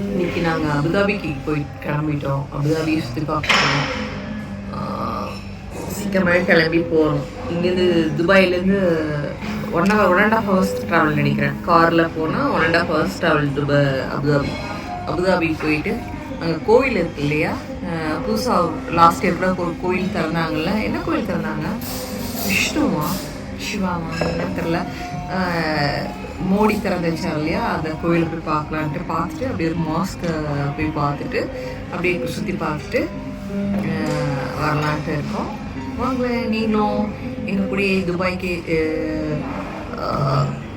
இன்னைக்கு நாங்கள் அபுதாபிக்கு போய் கிளம்பிட்டோம். அபுதாபி சுற்றி பார்க்கணும் சீக்கிரமாகவே கிளம்பி போகிறோம் இங்கேருந்து துபாயிலேருந்து one hour one and half hours travel நினைக்கிறேன். காரில் போனால் one and half hours travel Dubai Abu Dhabi. Abu Dhabi போயிட்டு அங்கே கோவில் இருக்கு இல்லையா? புதுசாக லாஸ்ட் இயர் கூட ஒரு கோவில் திறந்தாங்கல்ல? என்ன கோவில் திறந்தாங்க? விஷ்ணுவா? சிவாமா என்னன்னு தெரில மோடி திறந்து இல்லையா? அந்த கோயிலுக்கு போய் பார்க்கலான்ட்டு பார்த்துட்டு அப்படியே ஒரு மாஸ்க்கை போய் பார்த்துட்டு அப்படியே சுற்றி பார்த்துட்டு வரலான்ட்டு இருக்கோம். வாங்க நீங்களும் எங்கள் கூடயே துபாய்க்கு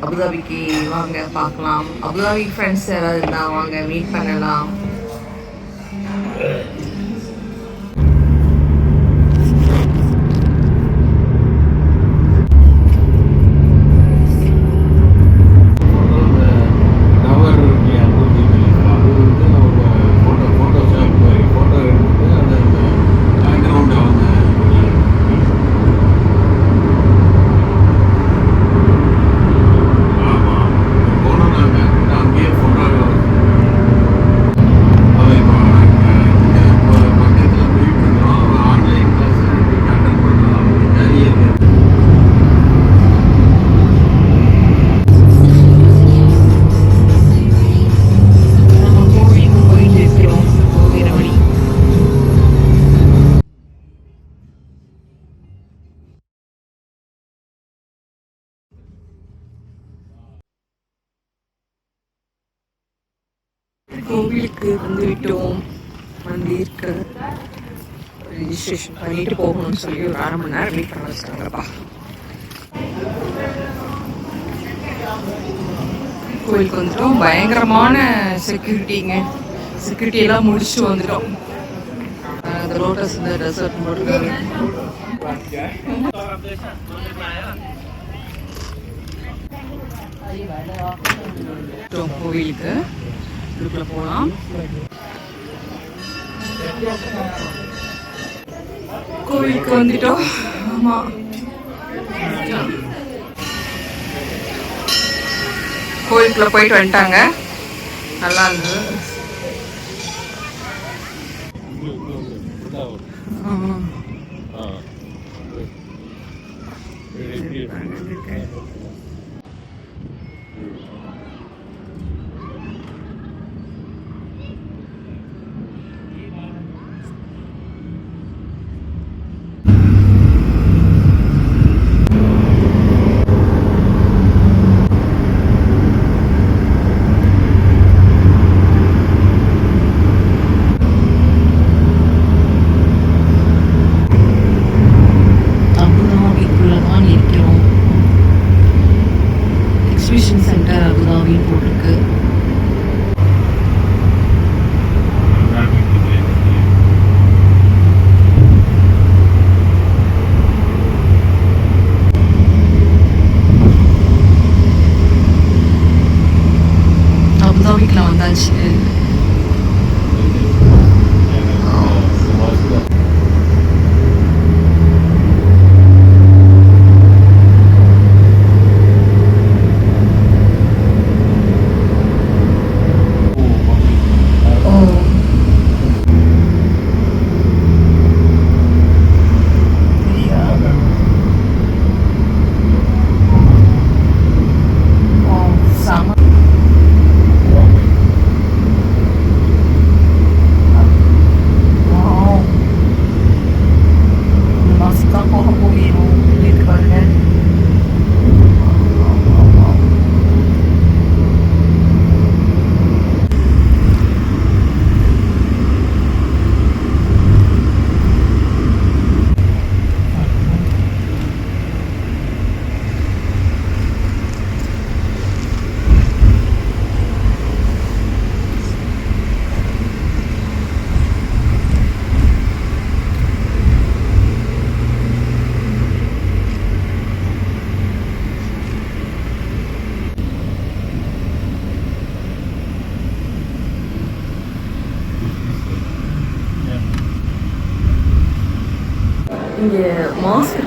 அபுதாபிக்கு வாங்க பார்க்கலாம். அபுதாபி ஃப்ரெண்ட்ஸ் யாராவது இருந்தால் வாங்க மீட் பண்ணலாம். கோவிலுக்கு வந்து விட்டோம். வந்து இருக்க ரிஜிஸ்ட்ரேஷன் பண்ணிட்டு போகணும்னு சொல்லி ஒரு அரை மணி நேரம் வெயிட் பண்ண வச்சுட்டாங்கப்பா கோயிலுக்கு வந்துட்டோம். பயங்கரமான செக்யூரிட்டிங்க செக்யூரிட்டி எல்லாம் முடிச்சுட்டு வந்துட்டோம். அந்த லோட்டஸ் இந்த டெசர்ட் போட்டுருக்காங்க. கோவிலுக்கு. இதுக்குள்ள போகலாம் கோவிலுக்கு வந்துட்டோம். ஆமா. கோயிலுக்குள்ள போயிட்டு வந்துட்டாங்க. நல்லா இருந்தது. ஆமா. That's.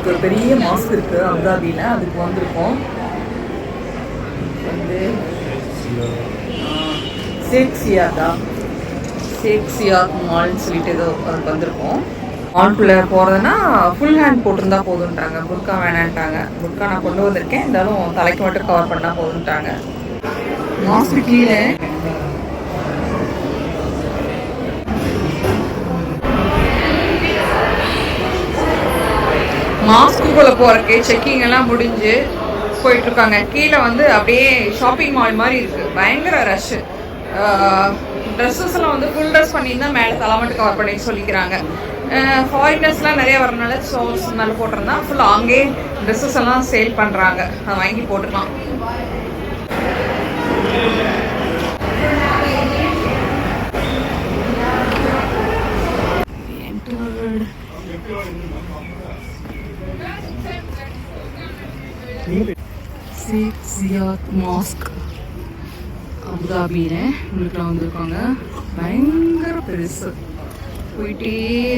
ஒரு பெரிய மாஸ்க் இருக்கு அபுதாபியில். அதுக்கு வந்திருக்கோம். வந்து சேக்ஸியா தான் சேக்ஸியா மால்னு சொல்லிட்டு ஏதோ அதுக்கு வந்திருக்கோம். மால்குள்ளே போகிறதுனா ஃபுல் ஹேண்ட் போட்டிருந்தா போதுன்ட்டாங்க புர்கா வேணான்ட்டாங்க. புர்கா நான் கொண்டு வந்திருக்கேன். இருந்தாலும் தலைக்கு மட்டும் கவர் பண்ணால் போதுன்ட்டாங்க. மாஸ்க்கு கீழே. மாஸ்க்குள்ளே போகிறக்கு செக்கிங் எல்லாம் முடிஞ்சு போயிட்டு இருக்காங்க கீழே வந்து அப்படியே ஷாப்பிங் மால் மாதிரி இருக்கு. பயங்கர ரஷ்ஷு ட்ரெஸ்ஸஸ் எல்லாம் வந்து ஃபுல் ட்ரெஸ் பண்ணியிருந்தா மேலே தலை மட்டும் கவர் பண்ணி சொல்லிக்கிறாங்க ஃபாரினர்ஸ்லாம் நிறைய வரனால ஷோல்ஸ் மேலே போட்டிருந்தா ஃபுல்லாக அங்கேயே ட்ரெஸ்ஸஸ் எல்லாம் சேல் பண்ணுறாங்க அதை வாங்கி போட்டுக்கலாம். சியாத் மாஸ்க். அபுதாபியில் உங்களுக்குலாம் வந்திருக்காங்க. பயங்கர பெருசு. போயிட்டே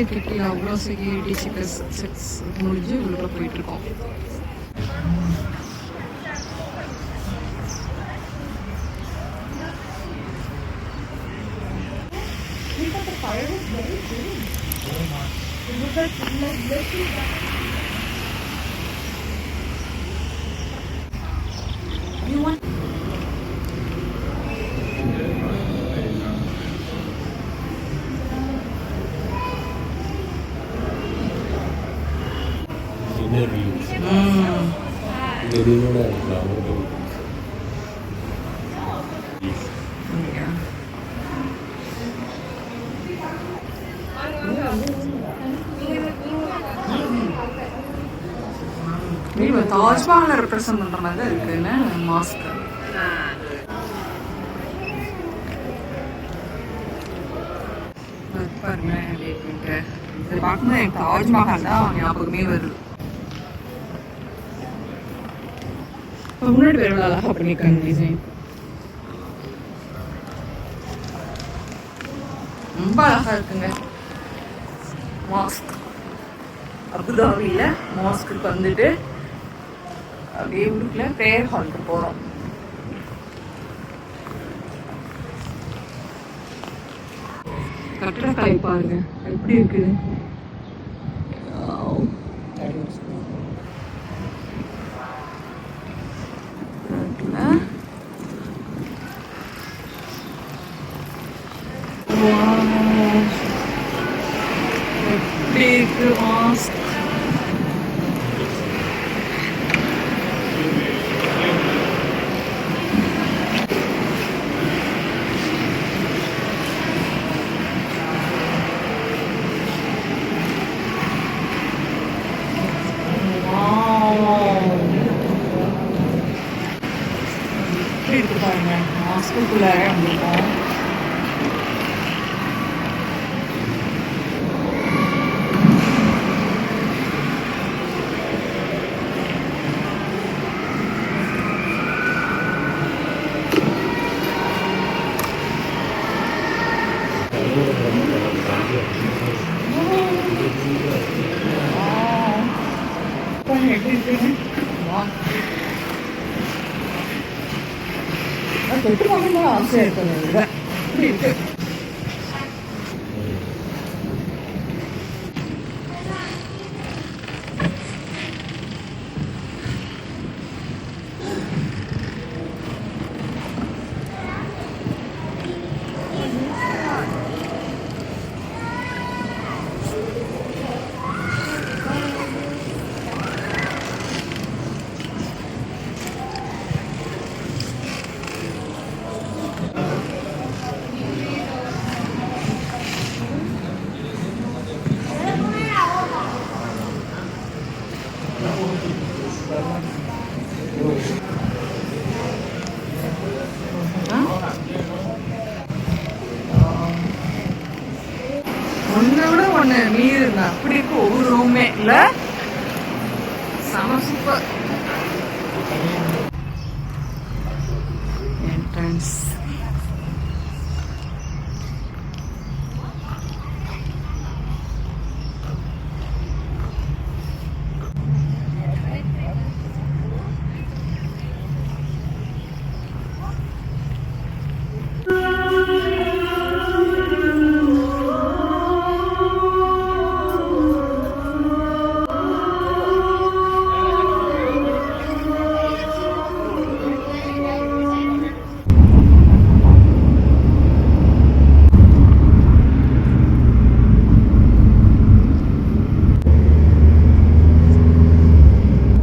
இருக்கு. அவ்வளோ செக்யூரிட்டி செக்கர்ஸ் செக்ஸ் முடிஞ்சு உள்ளுக்குள்ள போயிட்டு இருக்கோம் இன்னர் வியூஸ் ம் இதோட ஃப்ளவர் இங்கயா? இவன் தாஜ்மஹாலை ரெப்ரசன்ட் பண்ற மாதிரி தான் இருக்குன்னு மாஸ்க் பாருங்க எப்படி பார்க்கும்போது எனக்கு தாஜ்மஹால் தான் ஞாபகமே வருது. முன்னாடி வேற எவ்வளவு அழகா பண்ணிருக்காங்க டிசைன் ரொம்ப அழகா இருக்குங்க. மாஸ்க் அபுதாபியில் மாஸ்க்கு வந்துட்டு அப்படியே ஊருக்குள்ள ப்ரேயர் ஹாலுக்கு போகிறோம் கட்டடக்கலை பாருங்க. எப்படி இருக்கு எப்படி இருக்கு மாஸ்க் எப்படி இருக்கு பாருங்க மாஸ்க்குள்ள வந்திருக்கோம் பாருங்க எப்படி இருக்குன்னு வா. அது தொட்டு பார்க்கும்போது ஆசையா இருக்கு அந்த இதை. இப்படி இருக்கு ஒன்றை Diba? Sama suka. Entrance.